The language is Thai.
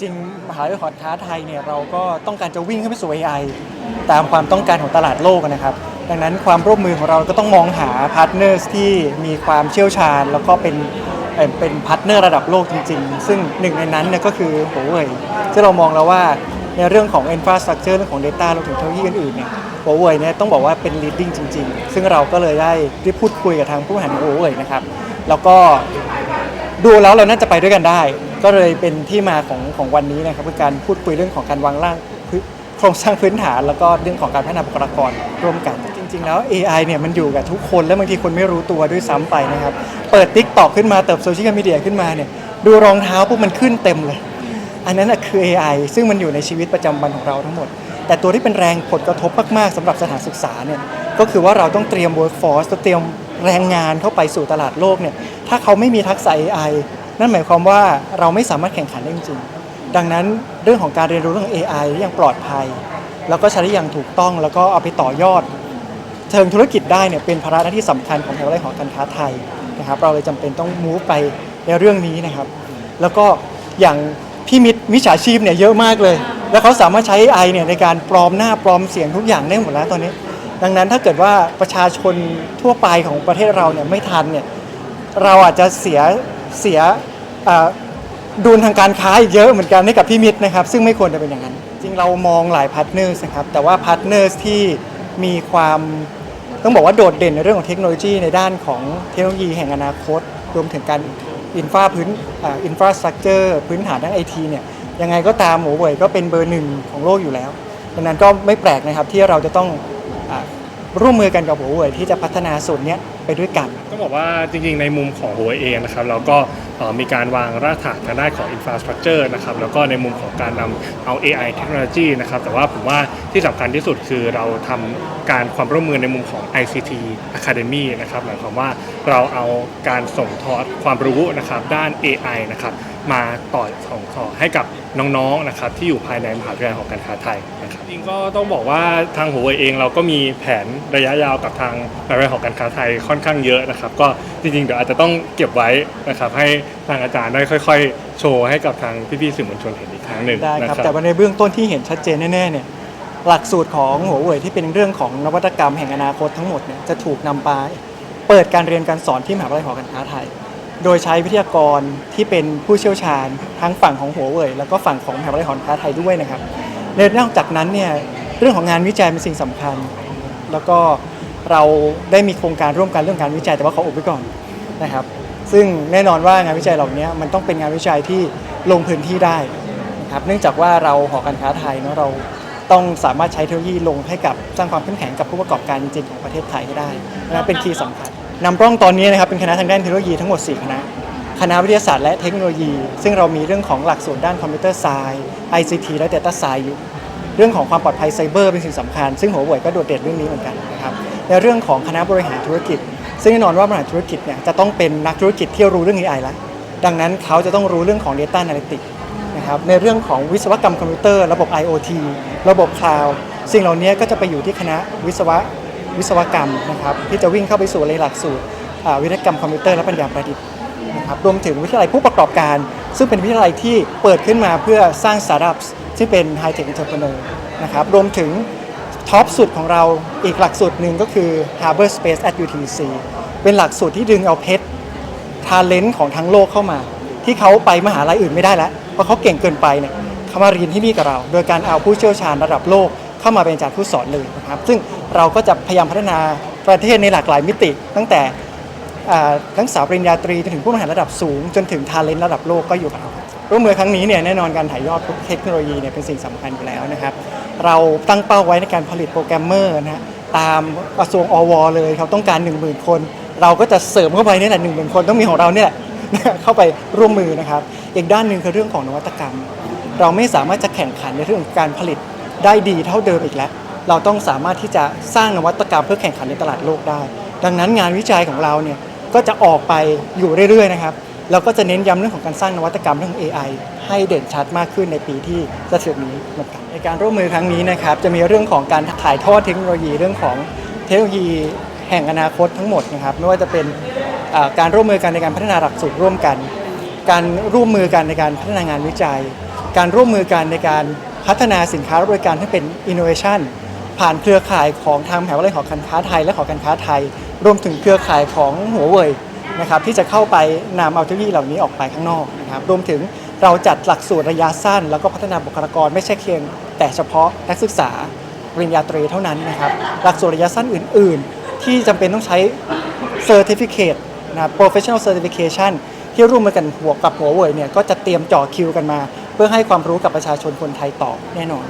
จริงมหาวิทยาลัยหอการค้าไทยเนี่ยเราก็ต้องการจะวิ่งขึ้นไปสู่ AI ตามความต้องการของตลาดโลกนะครับ ดังนั้นความร่วมมือของเราก็ต้องมองหาพาร์ทเนอร์ที่มีความเชี่ยวชาญ แล้วก็เป็นเป็นพาร์ทเนอร์ระดับโลกจริง ๆ ซึ่งหนึ่งในนั้นเนี่ยก็คือโหเว่ยที่เรามองแล้วว่าในเรื่องของ infrastructure เรื่องของ data รวมถึงเทคโนโลยีอื่นๆเนี่ยหัวเว่ยเนี่ยต้องบอกว่าเป็น leading จริง ๆ ซึ่งเราก็เลยได้ได้พูดคุยกับทางผู้บริหารของหัวเว่ยนะครับ แล้วก็ดูแล้วเราน่าจะไปด้วยกันได้ ก็เลยเป็นที่มาของของวันนี้นะครับคือการพูดคุยเรื่องของการวางร่างโครงสร้างพื้นฐาน แล้วก็เรื่องของการพัฒนาบุคลากรร่วมกันจริง ๆ แล้ว AI เนี่ยมันอยู่กับทุกคนและบางทีคนไม่รู้ตัวด้วยซ้ำไปนะครับ เปิด t ิ k t o k ขึ้นมาเติบโซเชียลมีเดียขึ้นมาเนี่ยดูรองเท้าปุ๊บมันขึ้นเต็มเลย อันนั้นคือ AI ซึ่งมันอยู่ในชีวิตประจำวันของเราทั้งหมด แต่ตัวที่เป็นแรงผลกระทบมากๆสำหรับสถานศึกษาเนี่ยก็คือว่าเราต้องเตรียม workforce เตรียมแรงงานเข้าไปสู่ตลาดโลกเนี่ยถ้าเขาไม่มีทักษะ AI นั่นหมายความว่าเราไม่สามารถแข่งขันได้จริงๆดังนั้นเรื่องของการเรียนรู้เรื่อง AI อย่างปลอดภัย แล้วก็ใช้ได้อย่างถูกต้องแล้วก็เอาไปต่อยอดเชิงธุรกิจได้เนี่ยเป็นภาระหน้าที่สำคัญของทางไรหอการค้าไทยนะครับเราเลยจำเป็นต้องมูฟไปในเรื่องนี้นะครับ แล้วก็อย่างพี่มิตรมิจฉาชีพเนี่ยเยอะมากเลย แล้วเขาสามารถใช้ AI เนี่ยในการปลอมหน้าปลอมเสียงทุกอย่างได้หมดแล้วตอนนี้ ดังนั้นถ้าเกิดว่าประชาชนทั่วไปของประเทศเราเนี่ยไม่ทันเนี่ยเราอาจจะเสีย เสียดุลทางการค้าอีกเยอะเหมือนกันให้กับพี่มิตรนะครับ ซึ่งไม่ควรจะเป็นอย่างนั้น จริงเรามองหลายพาร์ทเนอร์นะครับ แต่ว่าพาร์ทเนอร์ที่มีความต้องบอกว่าโดดเด่นในเรื่องของเทคโนโลยีในด้านของเทคโนโลยีแห่งอนาคต รวมถึงการอินฟราพื้นอินฟราสตรักเจอร์พื้นฐานด้านไอทีเนี่ยยังไงก็ตามหมูเว่ยก็เป็นเบอร์หนึ่งของโลกอยู่แล้วดังนั้นก็ไม่แปลกนะครับที่เราจะต้องอร่วมมือกันกับหัวเว่ยที่จะพัฒนาส่วนนี้ไปด้วยกัน ต้องบอกว่าจริงๆ ในมุมของหัวเองนะครับเราก็มีการวางรากฐานทางด้านของ infrastructure นะครับแล้วก็ในมุมของการนำเอา AI เทคโนโลยีนะครับแต่ว่าผมว่าที่สำคัญที่สุดคือเราทำการความร่วมมือในมุมของ ICT Academy นะครับหมายความว่าเราเอาการส่งทอดความรู้นะครับด้าน AI นะครับ มาต่อส่งต่อให้กับน้องๆนะครับที่อยู่ภายในมหาวิทยาลัยของการค้าไทยนะครับจริงๆก็ต้องบอกว่าทางหัวเว่ยเองเราก็มีแผนระยะยาวกับทางมหาวิทยาลัยของการค้าไทยค่อนข้างเยอะนะครับ ก็จริงๆเดี๋ยวอาจจะต้องเก็บไว้นะครับให้ทางอาจารย์ได้ค่อย ๆ โชว์ให้กับทางพี่ๆสื่อมวลชนเห็นอีกครั้งหนึ่งได้นะครับครับแต่ว่าในเบื้องต้นที่เห็นชัดเจนแน่ๆเนี่ยหลักสูตรของหัวเว่ยที่เป็นเรื่องของนวัตกรรมแห่งอนาคตทั้งหมดเนี่ยจะถูกนำไปเปิดการเรียนการสอนที่มหาวิทยาลัยหอการค้าไทย โดยใช้วิทยากรที่เป็นผู้เชี่ยวชาญทั้งฝั่งของหัวเว่ยแล้วก็ฝั่งของมหาวิทยาลัยหอการค้าไทยด้วยนะครับในนอกจากนั้นเนี่ยเรื่องของงานวิจัยเป็นสิ่งสำคัญ แล้วก็เราได้มีโครงการร่วมกันเรื่องการวิจัยแต่ว่าเขออุบไว้ก่อนนะครับ ซึ่งแน่นอนว่างานวิจัยเหล่านี้มันต้องเป็นงานวิจัยที่ลงพื้นที่ได้นะครับเนื่องจากว่าเราหอการค้าไทยเนาะเราต้องสามารถใช้เทคโนโลยีลงให้กับสร้างความเข้มแข็งกับผู้ประกอบการจริงๆของประเทศไทยให้ได้นะเป็นคีย์สำคัญ นำร่องตอนนี้นะครับเป็นคณะทางด้านเทคโนโลยีทั้งหมด 4 คณะ คณะวิทยาศาสตร์และเทคโนโลยี ซึ่งเรามีเรื่องของหลักสูตรด้านคอมพิวเตอร์ไซน์ ICT และ Data Science อยู่ เรื่องของความปลอดภัยไซเบอร์เป็นสิ่งสำคัญ ซึ่งหัวเว่ยก็โดดเด่นเรื่องนี้เหมือนกันนะครับในเรื่องของคณะบริหารธุรกิจ ซึ่งแน่นอนว่าบริหารธุรกิจเนี่ยจะต้องเป็นนักธุรกิจที่รู้เรื่อง AI แล้ว ดังนั้นเขาจะต้องรู้เรื่องของ Data Analytics นะครับในเรื่องของวิศวกรรมคอมพิวเตอร์ ระบบ IoT ระบบคลาวด์สิ่งเหล่านี้ก็จะไปอยู่ที่คณะวิศวะ วิศวกรรมนะครับที่จะวิ่งเข้าไปสู่ในหลักสูตรวิทยากรรมคอมพิวเตอร์และปัญญาประดิษฐ์นะครับรวมถึงวิทยาลัยผู้ประกอบการ ซึ่งเป็นวิทยาลัยที่เปิดขึ้นมาเพื่อสร้างสตาร์ทอัพซึ่งเป็น High Tech Entrepreneur นะครับรวมถึงท็อปสุดของเราอีกหลักสูตรหนึ่งก็คือ Harbor Space at UTC เป็นหลักสูตรที่ดึงเอาเพชรทาเลนต์ของทั้งโลกเข้ามา ที่เขาไปมหาลัยอื่นไม่ได้แล้ว เพราะเขาเก่งเกินไปเนี่ยเขามาเรียนที่นี่กับเรา โดยการเอาผู้เชี่ยวชาญระดับโลกเข้ามาเป็นอาจารย์ผู้สอนเลยนะครับ ซึ่ง เราก็จะพยายามพัฒนาประเทศในหลากหลายมิติ ตั้งแต่ทั้งสาวปริญญาตรีจนถึงผู้บริหารระดับสูง จนถึงทาเลนต์ระดับโลกก็อยู่กับเราร่วมมือครั้งนี้เนี่ยแน่นอนการถ่ายยอดเทคโนโลยีเนี่ยเป็นสิ่งสำคัญอยู่แล้วนะครับ เราตั้งเป้าไว้ในการผลิตโปรแกรมเมอร์นะฮะตามกระทรวงอวเลยเขาต้องการ 1 0,000 คน เราก็จะเสริมเข้าไปนี่แหละหนึ่งหมื่นคนต้องมีของเราเนี่ยแหละเข้าไปร่วมมือนะครับ อีกด้านหนึ่งคือเรื่องของนวัตกรรม เราไม่สามารถจะแข่งขันในเรื่องของการผลิตได้ดีเท่าเดิมอีกแล้ว เราต้องสามารถที่จะสร้างนวัตกรรมเพื่อแข่งขันในตลาดโลกได้ ดังนั้นงานวิจัยของเราเนี่ยก็จะออกไปอยู่เรื่อยๆนะครับเราก็จะเน้นย้ำเรื่องของการสร้างนวัตกรรมเรื่อง AI ให้เด่นชัดมากขึ้นในปีที่จะถึงนี้เหมือนกันในการร่วมมือครั้งนี้นะครับจะมีเรื่องของการถ่ายทอดเทคโนโลยีเรื่องของเทคโนโลยีแห่งอนาคตทั้งหมดนะครับไม่ว่าจะเป็นการร่วมมือกันในการพัฒนาหลักสูตรร่วมกัน การร่วมมือกันในการพัฒนางานวิจัย การร่วมมือกันในการพัฒนาสินค้าและบริการที่เป็น innovation ผ่านเครือข่ายของทางมหาวิทยาลัยหอการค้าไทย และหอการค้าไทย รวมถึงเครือข่ายของหัวเว่ยนะครับที่จะเข้าไปนำเอาเทคโนโลยีเหล่านี้ออกไปข้างนอกนะครับรวมถึงเราจัดหลักสูตรระยะสั้น แล้วก็พัฒนาบุคลากรไม่ใช่เพียงแต่เฉพาะนักศึกษาปริญญาตรีเท่านั้นนะครับหลักสูตรระยะสั้นอื่น ๆ ที่จำเป็นต้องใช้ Certificate นะ Professional Certification ที่ร่วมมือกันหัวกับหัวเว่ยเนี่ยก็จะเตรียมจ่อคิวกันมา เพื่อให้ความรู้กับประชาชนคนไทยต่อแน่นอน